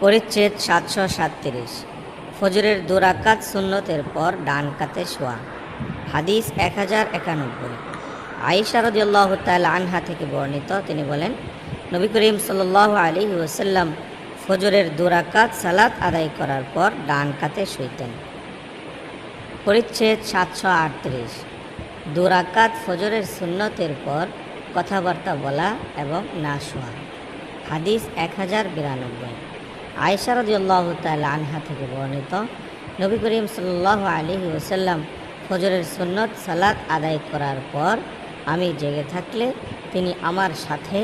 পরিচ্ছেদ সাতশো সাতত্রিশ। ফজরের দুরাকাত সুন্নতের পর ডান কাতে শোয়া। হাদিস এক হাজার একানব্বই। আয়েশা রদিয়াল্লাহ তাল আনহা থেকে বর্ণিত, তিনি বলেন, নবী করিম সাল্লাহ আলী ওসাল্লাম ফজরের দুরাকাত সালাত আদায় করার পর ডান কাতে শুইতেন। পরিচ্ছেদ সাতশো আটত্রিশ। দুরাকাত ফজরের সুন্নতের পর কথাবার্তা বলা এবং না শোয়া। হাদিস এক হাজার বিরানব্বই। আয়সা রদিয়াল্লাহ তাল আনহা থেকে বর্ণিত, নবী করিম সাল্লাহ আলী ওসাল্লাম ফজরের সুন্নত সালাত আদায় করার পর আমি জেগে থাকলে তিনি আমার সাথে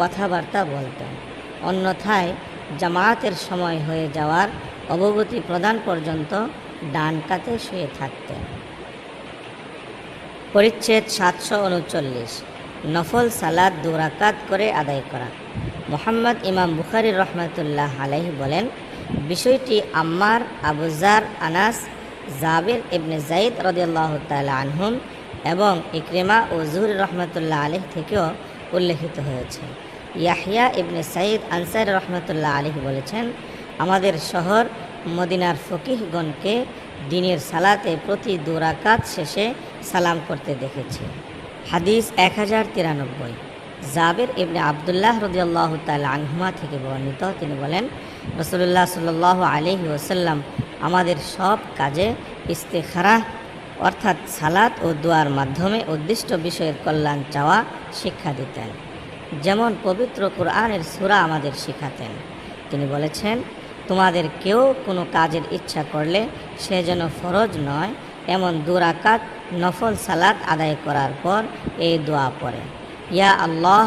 কথাবার্তা বলতেন। অন্যথায় জামায়াতের সময় হয়ে যাওয়ার অবগতি প্রদান পর্যন্ত ডান কাতে শুয়ে থাকতেন। পরিচ্ছেদ সাতশো উনচল্লিশ, নফল সালাদ দুরাকাত করে আদায় করা। মোহাম্মদ ইমাম বুখারি রহমতুল্লাহ আলাইহি বলেন, বিষয়টি আম্মার আবুজার আনাস, জাবির ইবনে জাইদ রদিয়াল্লাহ তালা আনহুম এবং ইকরিমা ও জুহুর রহমতুল্লাহ আলহ থেকেও উল্লেখিত হয়েছে। ইয়াহিয়া ইবনে সাইদ আনসার রহমতুল্লাহ আলহ বলেছেন, আমাদের শহর মদিনার ফকিহগণকে দিনের সালাতে প্রতি দুরাকাত শেষে সালাম করতে দেখেছি। হাদিস এক হাজার তিরানব্বই। জাবের ইবনে আবদুল্লাহ রদিয়াল্লাহ তাল আনহুমা থেকে বর্ণিত, তিনি বলেন রসুল্লাহ সাল আলহি ওসাল্লাম আমাদের সব কাজে ইস্তেখারা, অর্থাৎ সালাত ও দোয়ার মাধ্যমে উদ্দিষ্ট বিষয়ের কল্যাণ চাওয়া শিক্ষা দিতেন, যেমন পবিত্র কোরআনের সুরা আমাদের শিখাতেন। তিনি বলেছেন, তোমাদের কেউ কোনো কাজের ইচ্ছা করলে সে যেন ফরজ নয়, এমন দুরাকাত নফল সালাত আদায় করার পর এই দোয়া পড়ে। ইয়া আল্লাহ,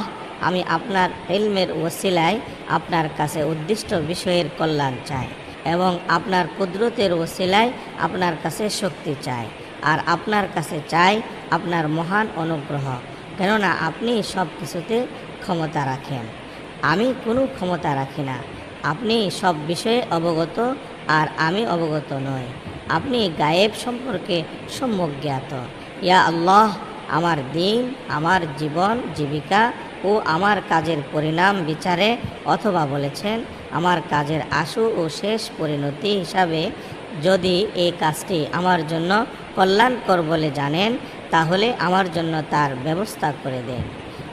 আমি আপনার ইলমের ওসিলায় আপনার কাছে উদ্দিষ্ট বিষয়ের কল্যাণ চাই এবং আপনার কুদরতের ওসিলায় আপনার কাছে শক্তি চাই আর আপনার কাছে চাই আপনার মহান অনুগ্রহ। কেননা আপনি সব কিছুতে ক্ষমতা রাখেন। আমি কোনো ক্ষমতা রাখি না। আপনি সব বিষয়ে অবগত আর আমি অবগত নই। আপনি গায়েব সম্পর্কে সম্যক জ্ঞাত। ইয়া আল্লাহ আমার দিন, আমার জীবন, জীবিকা ও আমার কাজের পরিণাম বিচারে অথবা বলেছেন, আমার কাজের আশু ও শেষ পরিণতি হিসাবে যদি এই কাজটি আমার জন্য কল্যাণকর বলে জানেন, তাহলে আমার জন্য তার ব্যবস্থা করে দেন।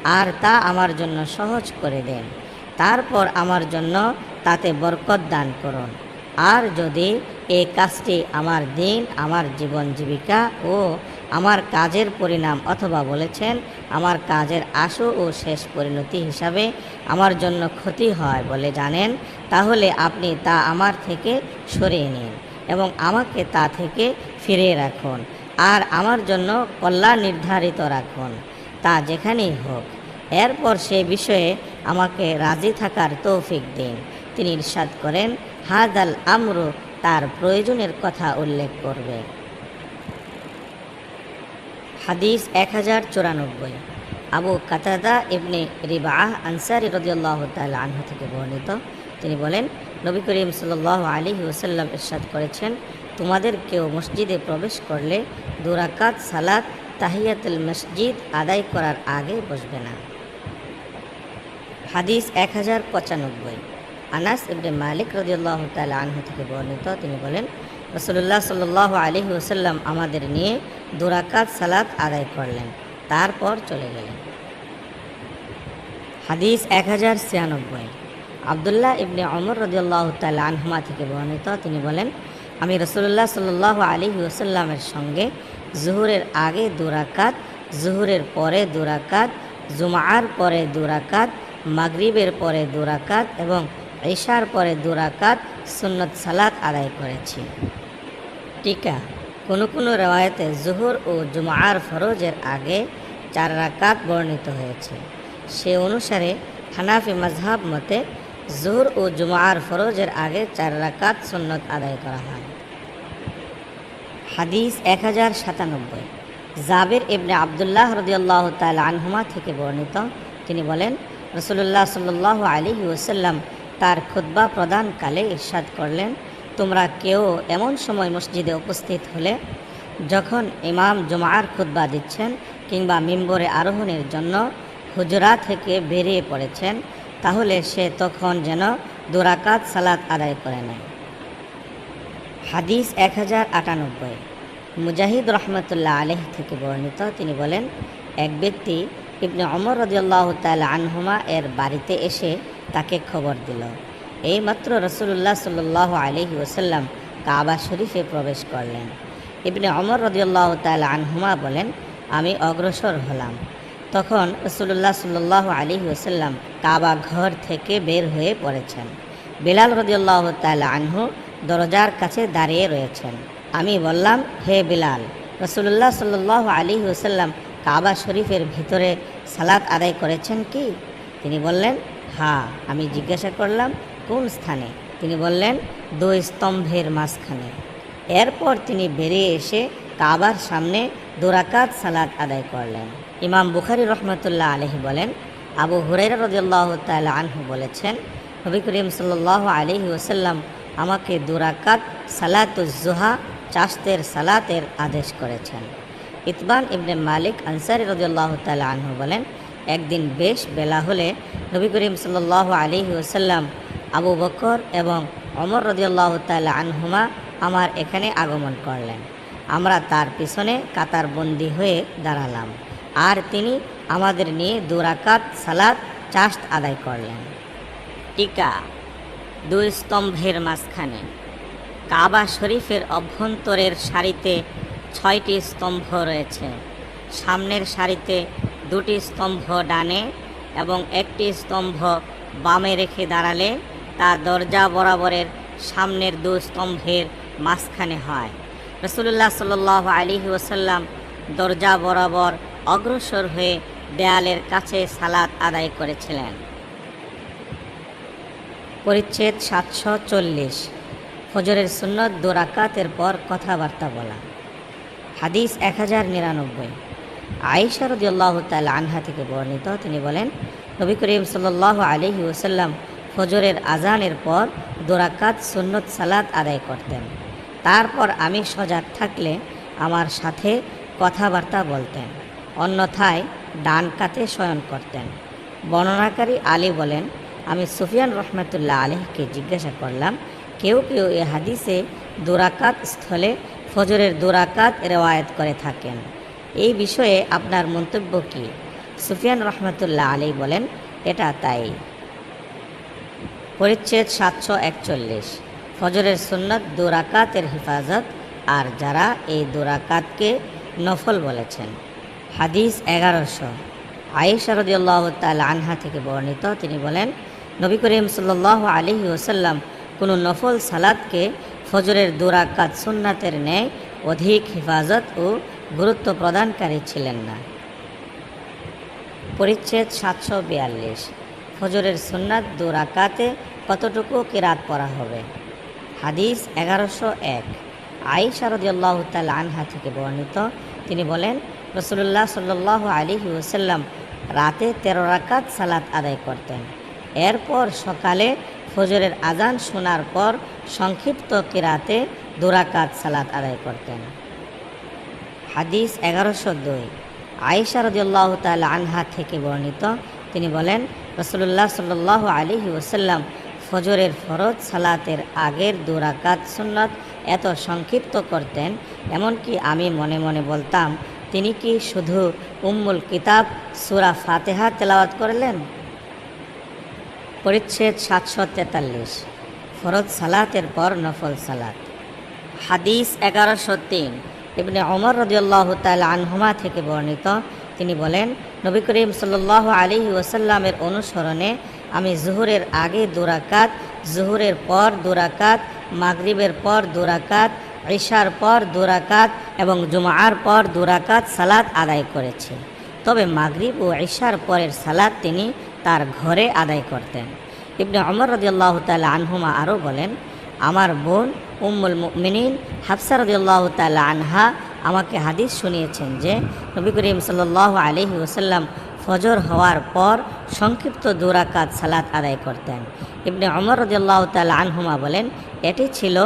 আর তা আমার জন্য সহজ করে দেন। তারপর আমার জন্য তাতে বরকত দান করুন। আর যদি এই কাজটি আমার দিন, আমার জীবন, জীবিকা ও আমার কাজের পরিণাম অথবা বলেছেন, আমার কাজের আশু ও শেষ পরিণতি হিসাবে আমার জন্য ক্ষতি হয় বলে জানেন, তাহলে আপনি তা আমার থেকে সরিয়ে নিন এবং আমাকে তা থেকে ফিরিয়ে রাখুন আর আমার জন্য কল্যাণ নির্ধারিত রাখুন। তা যেখানেই হোক। এরপর সে বিষয়ে আমাকে রাজি থাকার তৌফিক দিন। তিনি ইরশাদ করেন হাদ আল আমরু তার প্রয়োজনের কথা উল্লেখ করবে। হাদিস এক হাজার চুরানব্বই। আবু কাতাদা ইবনে রিবাহ আনসারি রদিয়াল্লাহ তাল আনহু থেকে বর্ণিত। তিনি বলেন, নবী করিম সাল আলী ওসাল্লাম ইরশাদ করেছেন, তোমাদের কেউ মসজিদে প্রবেশ করলে দুরাকাত সালাত তাহিয়াতুল মসজিদ আদায় করার আগে বসবে না। হাদিস এক হাজার পঁচানব্বই। আনাস ইবনে মালিক রদিয়াল্লাহ তাল আনহু থেকে বর্ণিত। তিনি বলেন রসুল্লাহ সাল আলী ওসাল্লাম আমাদের নিয়ে দুরাকাত সালাত আদায় করলেন। তারপর চলে গেলেন। হাদিস এক হাজার ছিয়ানব্বই। আবদুল্লাহ ইবনে অমর রদিয়াল্লাহ তাল আনহুমা থেকে বর্ণিত, তিনি বলেন, আমি রসুল্লাহ সাল আলী ওসাল্লামের সঙ্গে জুহুরের আগে দুরাকাত জুহুরের পরে দুরাকাত জুমার পরে দুরাকাত মাগরিবের পরে দুরাকাত এবং ঈশার পরে দুরাকাত সুন্নত সালাত আদায় করেছি। টিকা। কোনো কোনো রেওয়ায়তে জুহুর ও জুমার ফরজের আগে চার রাকাত বর্ণিত হয়েছে। সে অনুসারে হানাফি মাজহাব মতে জুহুর ও জুমার ফরজের আগে চার রাকাত সুন্নত আদায় করা হয়। হাদিস এক হাজার সাতানব্বই। জাবের ইবনে আবদুল্লাহ রদিয়াল্লাহ তাল আনহুমা থেকে বর্ণিত। তিনি বলেন রসুল্লাহ সাল্লাহ আলী ওসাল্লাম তার খুদ্া প্রদানকালে ইরশাদ করলেন। তোমরা কেউ এমন সময় মসজিদে উপস্থিত হলে, যখন ইমাম জুমার খুদ্া দিচ্ছেন কিংবা মিম্বরে আরোহণের জন্য হুজরা থেকে বেরিয়ে পড়েছেন, তাহলে সে তখন যেন দুরাকাত সালাত আদায় করে নেয়। হাদিস এক হাজার আটানব্বই। মুজাহিদ রহমতুল্লাহ আলহ থেকে বর্ণিত, তিনি বলেন, এক ব্যক্তি ইবনে অমর রদিয়াল্লাহ তাল আনহুমা এর বাড়িতে এসে তাকে খবর দিল। এইমাত্র রসুল্লাহ সাল্লাহ আলহি ওসাল্লাম কাবা শরীফে প্রবেশ করলেন। ইবনে অমর রদিয়াল্লাহ তাল আনহুমা বলেন, আমি অগ্রসর হলাম। তখন রসুল্লাহ সাল্লাহ আলহি ওসাল্লাম কাবা ঘর থেকে বের হয়ে পড়েছেন। বিলাল রদিয়াল্লাহ তাল আনহু দরজার কাছে দাঁড়িয়ে রয়েছেন। আমি বললাম, হে বিলাল রসুল্লাহ সাল্লাহ আলী ওসাল্লাম কাবা শরীফের ভিতরে সালাত আদায় করেছেন কি? তিনি বললেন হ্যাঁ। আমি জিজ্ঞাসা করলাম কোন স্থানে? তিনি বললেন, দুই স্তম্ভের মাঝখানে। এরপর তিনি বেরিয়ে এসে কাবার সামনে দুরাকাত সালাত আদায় করলেন। ইমাম বুখারি রহমতুল্লাহ আলহি বলেন, আবু হুরাইরা রদিয়াল্লাহ তাল আনহু বলেছেন, নবী করিম সাল্লাহ আলহি ওসাল্লাম আমাকে দুরাকাত সালাতুজোহা চাস্তের সালাতের আদেশ করেছেন। ইতবান ইবনে মালিক আনসারি রদিয়াল্লাহ তাল আনহু বলেন, একদিন বেশ বেলা হলে নবী করিম সাল্লাহ আলহি ওসাল্লাম আবু বকর এবং অমর রদিয়াল্লাহ তাল আনহুমা আমার এখানে আগমন করলেন। আমরা তার পিছনে কাতার বন্দি হয়ে দাঁড়ালাম আর তিনি আমাদের নিয়ে দুরাকাত সালাত চাষ্ট আদায় করলেন। টিকা দুই স্তম্ভের মাঝখানে। কাবা শরীফের অভ্যন্তরের সারিতে ছয়টি স্তম্ভ রয়েছে। সামনের সারিতে দুটি স্তম্ভ ডানে এবং একটি স্তম্ভ বামে রেখে দাঁড়ালে তা দরজা বরাবরের সামনের দু স্তম্ভের মাঝখানে হয়। রসুল্লাহ সাল আলী ওসাল্লাম দরজা বরাবর অগ্রসর হয়ে দেয়ালের কাছে সালাত আদায় করেছিলেন। পরিচ্ছেদ সাতশো চল্লিশ। ফজরের সুন্নত দোরাকাতের পর কথাবার্তা বলা। হাদিস এক হাজার নিরানব্বই। রদিয়াল্লাহ তাল আনহা থেকে বর্ণিত। তিনি বলেন, নবী করিম সাল্লাহ আলহি ওসাল্লাম ফজরের আজানের পর দোরাকাত, সুন্নত, সালাত আদায় করতেন। তারপর আমি সজাগ থাকলে আমার সাথে কথাবার্তা বলতেন, অন্যথায় ডান কাতে শয়ন করতেন। বর্ণনাকারী আলী বলেন, আমি সুফিয়ান রহমতুল্লাহ আলহকে জিজ্ঞাসা করলাম, কেউ কেউ এ হাদিসে দুরাকাত স্থলে ফজরের দুরাকাত রেওয়ায়ত করে থাকেন। এই বিষয়ে আপনার মন্তব্য কী? সুফিয়ান রহমতুল্লাহ আলী বলেন, এটা তাই। পরিচ্ছেদ সাতশো একচল্লিশ। ফজরের সুন্নত দুরাকাতের হেফাজত, আর যারা এই দুরাকাতকে নফল বলেছেন। হাদিস এগারোশো। আয়েশা রদিয়াল্লাহ তাল আনহা থেকে বর্ণিত, তিনি বলেন, নবী করিম সাল্লাহ আলহি ওসাল্লাম কোনো নফল সালাদকে ফজরের দুরাকাত সুন্নাতের ন্যায় অধিক হেফাজত ও গুরুত্ব প্রদানকারী ছিলেন না। পরিচ্ছেদ সাতশো বিয়াল্লিশ। ফজরের সুন্নাত দুরাকাতে কতটুকু কিরাত পড়া হবে? হাদিস এগারোশো এক। আইসা রদিয়াল্লাহ তাল আনহা থেকে বর্ণিত। তিনি বলেন রসুল্লাহ সাল্লাহ আলিহি ওসাল্লাম রাতে তেরো রাকাত সালাত আদায় করতেন। এরপর সকালে ফজরের আজান শোনার পর সংক্ষিপ্ত কিরাতে দুরাকাত সালাত আদায় করতেন। হাদিস এগারোশো দুই। আয়েশা রদিয়াল্লাহ তাল আনহা থেকে বর্ণিত। তিনি বলেন রসুল্লাহ সাল্লাহ আলিহি ওসাল্লাম ফজরের ফরজ, সালাতের আগের দুরাকাত সুন্নত এত সংক্ষিপ্ত করতেন, এমনকি আমি মনে মনে বলতাম, তিনি কি শুধু উম্মুল কিতাব, সুরা ফাতেহা তেলাওয়াত করলেন? পরিচ্ছেদ সাতশো তেতাল্লিশ, ফরজ সালাতের পর নফল সালাত। হাদিস এগারোশো তিন, ইবনে অমর রদিয়াল্লাহ তাল আনহুমা থেকে বর্ণিত, তিনি বলেন, নবী করিম সাল্লাহ আলী ওসাল্লামের অনুসরণে আমি জুহুরের আগে দুরাকাত, জুহুরের পর দুরাকাত, মাগরিবের পর দুরাকাত, ঈশার পর দুরাকাত এবং জুমার পর দুরাকাত সালাত আদায় করেছি তবে মাগরিব ও ঈশার পরের সালাত তিনি তার ঘরে আদায় করতেন। ইবনে অমর রদিয়াল্লাহ তাল আনহুমা আরও বলেন, আমার বোন উম্মুল মিনিন হাফসা রদিয়াল্লাহ তাল আনহা আমাকে হাদিস শুনিয়েছেন যে, নবী করিম সাল্লাহ আলহি ওসাল্লাম ফজর হওয়ার পর সংক্ষিপ্ত দুরাকাত সালাত আদায় করতেন। ইবনে অমর রদিয়াল্লাহ তাল আনহুমা বলেন, এটি ছিল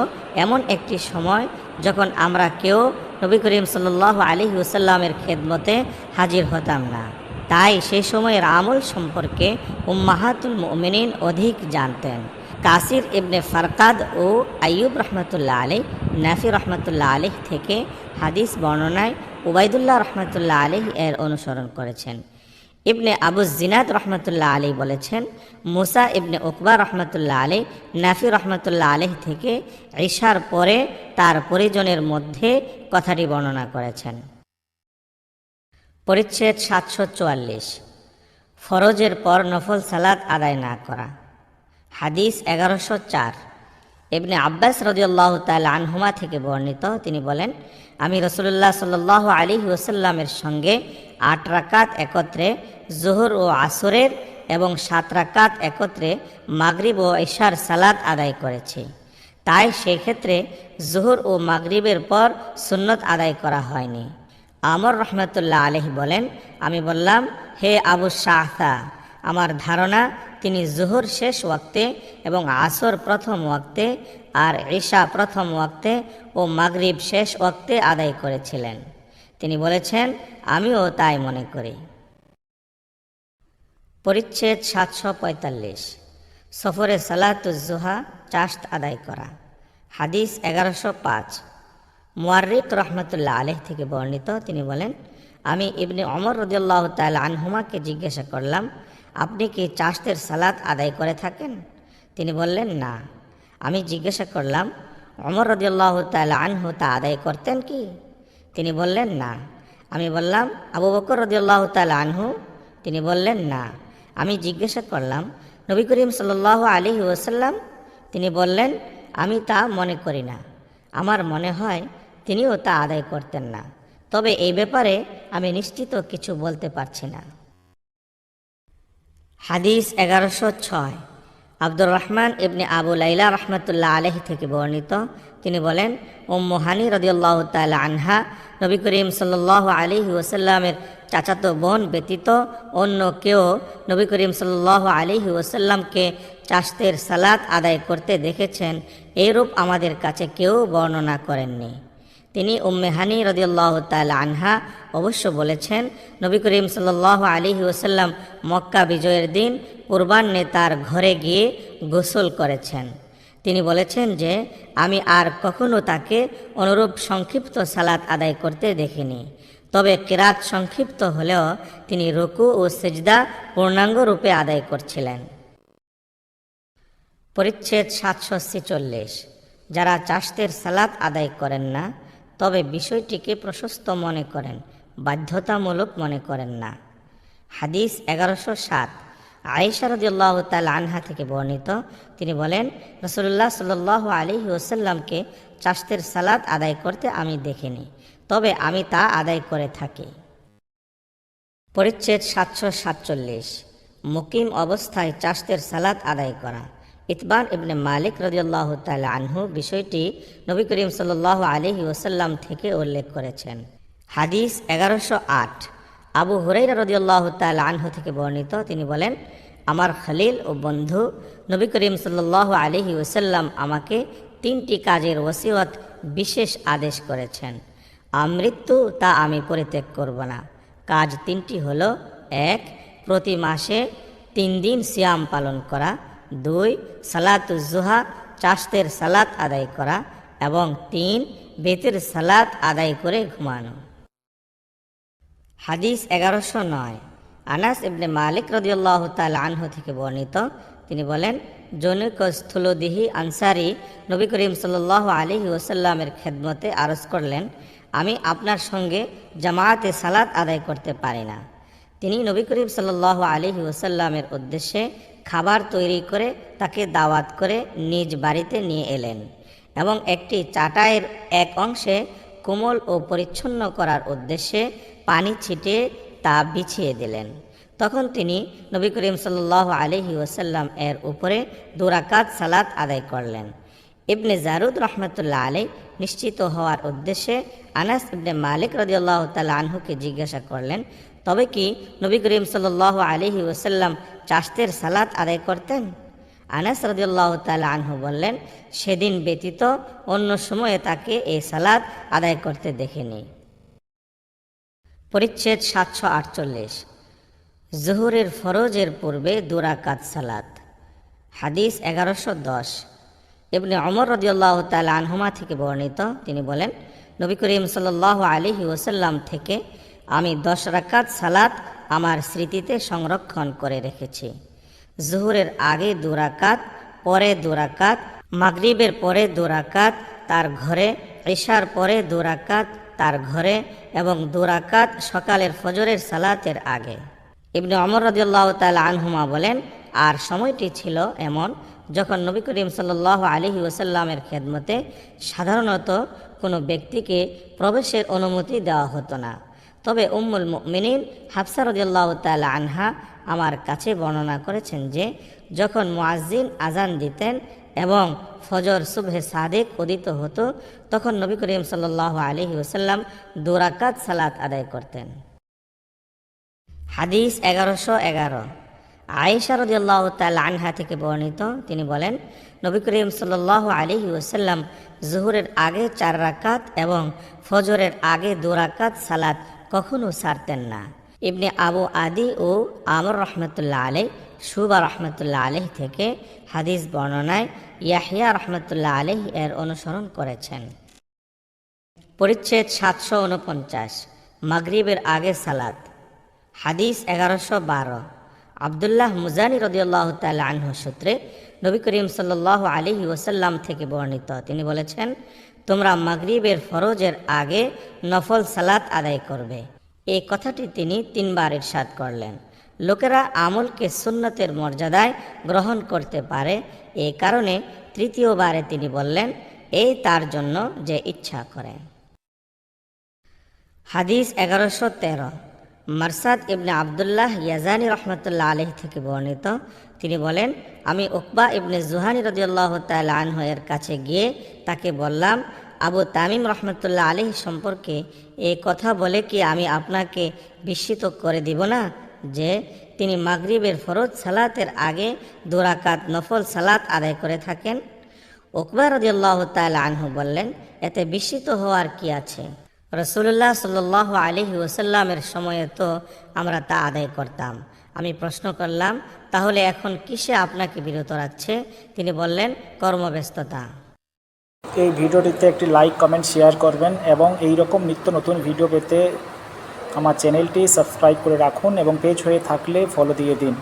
এমন একটি সময় যখন আমরা কেউ নবী করিম সাল্লাহ আলী ওসাল্লামের খেদমতে হাজির হতাম না। তাই সেই সময়ের আমল সম্পর্কে উম্মাহাতুল মুমিনিন অধিক জানতেন। কাসির ইবনে ফারকাদ ও আইয়ুব রহমতুল্লাহ আলী নাফি রহমতুল্লাহ আলী থেকে হাদিস বর্ণনায় উবাইদুল্লাহ রহমতুল্লাহ আলী এর অনুসরণ করেছেন। ইবনে আবু জিনাদ রহমতুল্লাহ আলী বলেছেন, মুসা ইবনে উকবা রহমতুল্লাহ আলী নাফি রহমতুল্লাহ আলী থেকে ঈশার পরে তার পরিজনের মধ্যে কথাটি বর্ণনা করেছেন। পরিচ্ছেদ সাতশো চুয়াল্লিশ। ফরজের পর নফল সালাদ আদায় না করা। হাদিস এগারোশো চার। এমনি আব্বাস রদিয়াল্লাহ তাল আনহুমা থেকে বর্ণিত, তিনি বলেন আমি রসুল্লাহ সাল আলী ওসাল্লামের সঙ্গে আট রাকাত একত্রে জোহর ও আসরের এবং সাত রাকাত একত্রে মাগরিব ও ঈশার সালাত আদায় করেছি। তাই সেক্ষেত্রে জোহর ও মাগরিবের পর সুন্নত আদায় করা হয়নি। আমর রহমতুল্লাহ আলহি বলেন, আমি বললাম, হে আবু শাহতা আমার ধারণা, তিনি জোহর শেষ ওয়াক্তে এবং আসর প্রথম ওয়াক্তে আর ঈশা প্রথম ওয়াক্তে ও মাগরিব শেষ ওয়াক্তে আদায় করেছিলেন। তিনি বলেছেন, আমিও তাই মনে করি। পরিচ্ছেদ সাতশো পঁয়তাল্লিশ। সফরে সালাতুজোহা চাষ্ট আদায় করা। হাদিস এগারোশো পাঁচ। মুয়ারিক রহমতুল্লাহ আলেহ থেকে বর্ণিত, তিনি বলেন, আমি ইবনে অমর রদিয়াল্লাহ তাল আনহুমাকে জিজ্ঞাসা করলাম, আপনি কি চাষতের সালাত আদায় করে থাকেন? তিনি বললেন, না। আমি জিজ্ঞাসা করলাম অমর রদিয়াল্লাহ তাল আনহু তা আদায় করতেন কি? তিনি বললেন, না। আমি বললাম, আবু বকর রদিয়াল্লাহ তাল আনহু? তিনি বললেন, না। আমি জিজ্ঞাসা করলাম, নবী করিম সাল্লাহ আলী ওসাল্লাম তিনি বললেন, আমি তা মনে করি না। আমার মনে হয় তিনিও তা আদায় করতেন না। তবে এই ব্যাপারে আমি নিশ্চিত কিছু বলতে পারছি না। হাদিস এগারোশো ছয়। আব্দুর রহমান ইবনে আবু লাইলা রহমতুল্লাহ আলহি থেকে বর্ণিত। তিনি বলেন ওম্মহানি রদিয়াল্লাহ তাল আনহা নবী করিম সাল্লাহ আলহি ওসাল্লামের চাচাতো বোন ব্যতীত অন্য কেউ নবী করিম সাল্লাহ আলহি ওসাল্লামকে চাষতের সালাত আদায় করতে দেখেছেন, এরূপ আমাদের কাছে কেউ বর্ণনা করেননি। তিনি উম্মেহানি রদিয়াল্লাহ তাল আনহা অবশ্য বলেছেন, নবী করিম সাল্লাহ আলী ওসাল্লাম মক্কা বিজয়ের দিন পূর্বাহ্নে তার ঘরে গিয়ে গোসল করেছেন। তিনি বলেছেন যে, আমি আর কখনো তাকে অনুরূপ সংক্ষিপ্ত সালাত আদায় করতে দেখিনি। তবে কেরাত সংক্ষিপ্ত হলেও তিনি রুকু ও সেজদা পূর্ণাঙ্গ রূপে আদায় করছিলেন। পরিচ্ছেদ সাতশো ছেচল্লিশ। যারা চাষতের সালাত আদায় করেন না তবে বিষয়টিকে প্রশস্ত মনে করেন, বাধ্যতামূলক মনে করেন না। হাদিস এগারোশো সাত। আয়েশা রদিয়াল্লাহ তাল আনহা থেকে বর্ণিত, তিনি বলেন রসুল্লাহ সাল আলী ওসাল্লামকে চাষতের সালাত আদায় করতে আমি দেখিনি, তবে আমি তা আদায় করে থাকি। পরিচ্ছেদ সাতশো সাতচল্লিশ। মুকিম অবস্থায় চাষতের সালাদ আদায় করা। ইতবান ইবনে মালিক রদিয়াল্লাহ তাল আনহু বিষয়টি নবী করিম সাল আলহি ওসাল্লাম থেকে উল্লেখ করেছেন। হাদিস এগারোশো আট। আবু হুরাইরা রদিয়াল্লাহ তাল আনহু থেকে বর্ণিত, তিনি বলেন, আমার খালিল ও বন্ধু নবী করিম সাল্লাহ আলহি ওসাল্লাম আমাকে তিনটি কাজের ওসিয়ত বিশেষ আদেশ করেছেন। আমৃত্যু তা আমি পরিত্যাগ করব না। কাজ তিনটি হল, এক, প্রতি মাসে তিন দিন সিয়াম পালন করা। দুই সালাতুজুহা চাষতের সালাত আদায় করা এবং তিন, বেতের সালাত আদায় করে ঘুমানো। হাদিস এগারোশো নয়। আনাস ইবনে মালিক রদিয়াল্লাহ তাল আনহু থেকে বর্ণিত, তিনি বলেন, জনৈক স্থূলদিহি আনসারি নবী করিম সাল আলহি ওসাল্লামের খেদমতে আরজ করলেন, আমি আপনার সঙ্গে জামায়াতে সালাত আদায় করতে পারি না। তিনি নবী করিম সাল আলহি ওসাল্লামের উদ্দেশ্যে খাবার তৈরি করে তাকে দাওয়াত করে নিজ বাড়িতে নিয়ে এলেন এবং একটি চাটাইয়ের এক অংশে কোমল ও পরিচ্ছন্ন করার উদ্দেশ্যে পানি ছিটে তা বিছিয়ে দিলেন। তখন তিনি নবী করিম সাল্লাহ আলহি ওসাল্লাম এর উপরে দুরাকাত সালাত আদায় করলেন। ইবনে জারুদ রহমতুল্লাহ আলী নিশ্চিত হওয়ার উদ্দেশ্যে আনাস ইবনে মালিক রদিয়াল্লাহ তাল আনহুকে জিজ্ঞাসা করলেন তবে কি নবী করিম সাল আলহি ওসাল্লাম চাষতের সালাত আদায় করতেন? আনাস রদিয়াল্লাহ তাল আনহু বললেন, সেদিন ব্যতীত অন্য সময়ে তাকে এই সালাদ আদায় করতে দেখেনি। পরিচ্ছেদ সাতশো আটচল্লিশ। জহুরের ফরজের পূর্বে দুরাকাত সালাত। হাদিস এগারোশো দশ। ইবনে অমর রদিয়াল্লাহ তাল আনহুমা থেকে বর্ণিত। তিনি বলেন, নবী করিম সাল্লাহ আলিহি ওসাল্লাম থেকে আমি দশ রাকাত সালাত আমার স্মৃতিতে সংরক্ষণ করে রেখেছি। জুহুরের আগে দুরাকাত পরে দুরাকাত মাগরিবের পরে দুরাকাত তার ঘরে, ঈশার পরে দুরাকাত তার ঘরে এবং দুরাকাত সকালের ফজরের সালাতের আগে। ইবনে অমর রদিয়াল্লাহ তাল আনহুমা বলেন, আর সময়টি ছিল এমন যখন নবী করিম সাল্লাহ আলহি ওসাল্লামের খেদমতে সাধারণত কোনো ব্যক্তিকে প্রবেশের অনুমতি দেওয়া হতো না। তবে উম্মুল মিনিন হাফসা রদিয়াল্লাহ তাল আনহা আমার কাছে বর্ণনা করেছেন যে, যখন মুয়াজ্জিন আজান দিতেন এবং ফজর সুবহে সাদেক উদিত হতো, তখন নবী করিম সাল্লাহ আলহি ওসাল্লাম দুরাকাত সালাত আদায় করতেন। হাদিস এগারোশো এগারো। আয়েশা রদিয়াল্লাহ তাল আনহা থেকে বর্ণিত, তিনি বলেন, নবী করিম সাল্লাহ আলহি ওসাল্লাম জহুরের আগে চার রাকাত এবং ফজরের আগে দু রাকাত সালাত কখনো সারতেন না। ইবনে আবু আদি ও আমর রহমতুল্লাহ আলাই সুবা রহমতুল্লাহ আলহ থেকে হাদিস বর্ণনায় ইয়াহিয়া রহমতুল্লাহ আলহ এর অনুসরণ করেছেন। পরিচ্ছেদ সাতশো উনপঞ্চাশ, মাগরিবের আগে সালাত। হাদিস এগারোশো বারো। আবদুল্লাহ মুজানি রদিয়াল্লাহ তাল আনহু সূত্রে নবী করিম সাল্লাহ আলিহি ওসাল্লাম থেকে বর্ণিত। তিনি বলেছেন তোমরা মাগরিবের ফরজের আগে নফল সালাত আদায় করবে। এই কথাটি তিনি তিনবার ইরশাদ করলেন। লোকেরা আমলকে সুন্নতের মর্যাদায় গ্রহণ করতে পারে। এই কারণে তৃতীয়বারে তিনি বললেন, এই তার জন্য যে ইচ্ছা করে। হাদিস এগারোশো তেরো। মারসাদ ইবনে আবদুল্লাহ ইয়াজানি রহমতুল্লাহ আলহ থেকে বর্ণিত। তিনি বলেন, আমি ওকবা ইবনে জুহানি রদিয়াল্লাহ তাল আনহ এর কাছে গিয়ে তাকে বললাম, আবু তামিম রহমতুল্লাহ আলহ সম্পর্কে এ কথা বলে কি আমি আপনাকে বিস্মিত করে দিব না যে তিনি মাগরিবের ফরজ সালাতের আগে দুরাকাত নফল সালাত আদায় করে থাকেন? উকবা রদিয়াল্লাহ তাল আনহু বললেন, এতে বিস্মিত হওয়ার কি আছে? রসুল্লাহ সাল আলহি ওসাল্লামের সময়ে তো আমরা তা আদায় করতাম। আমি প্রশ্ন করলাম, তাহলে এখন কিসে আপনাকে বিরত রাখছে? তিনি বললেন, কর্মব্যস্ততা। এই ভিডিওটিতে একটি লাইক, কমেন্ট, শেয়ার করবেন এবং এই রকম নিত্য নতুন ভিডিও পেতে আমার চ্যানেলটি সাবস্ক্রাইব করে রাখুন এবং পেজ হয়ে থাকলে ফলো দিয়ে দিন।